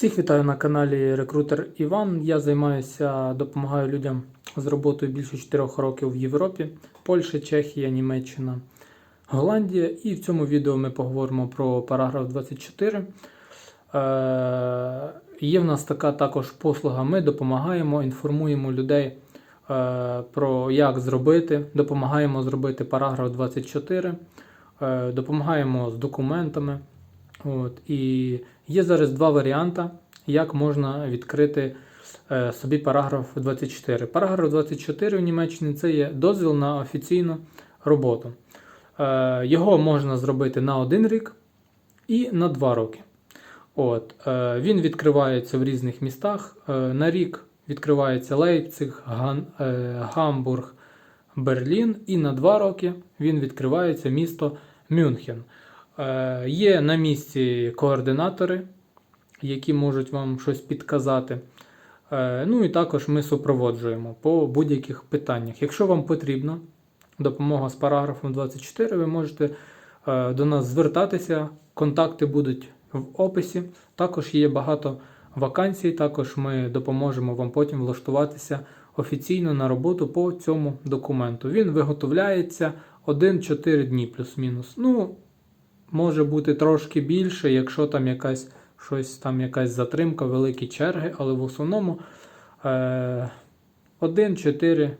Всіх вітаю на каналі Рекрутер Іван. Я займаюся, допомагаю людям з роботою більше 4 років в Європі, Польща, Чехія, Німеччина, Голландія. І в цьому відео ми поговоримо про параграф 24. Е, є в нас така також послуга. Ми допомагаємо, інформуємо людей е, про як зробити, допомагаємо зробити параграф 24, е, допомагаємо з документами. От, і є зараз два варіанти, як можна відкрити е, собі параграф 24. Параграф 24 в Німеччині це є дозвіл на офіційну роботу. Е, його можна зробити на один рік і на два роки. От, е, він відкривається в різних містах. На рік відкривається Лейпциг, Гамбург, Берлін, і на два роки він відкривається місто Мюнхен. Е, Є на місці координатори, які можуть вам щось підказати. Е, Ну і також ми супроводжуємо по будь-яких питаннях. Якщо вам потрібна допомога з параграфом 24, ви можете е, до нас звертатися. Контакти будуть в описі. Також є багато вакансій. Також ми допоможемо вам потім влаштуватися офіційно на роботу по цьому документу. Він виготовляється 1-4 дні плюс-мінус. Ну, може бути трошки більше, якщо там якась щось там якась затримка, великі черги, але в основному е, 1-4,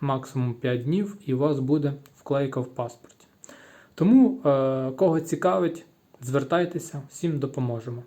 максимум 5 днів, і у вас буде вклейка в паспорті. Тому, е, кого цікавить, звертайтеся, всім допоможемо.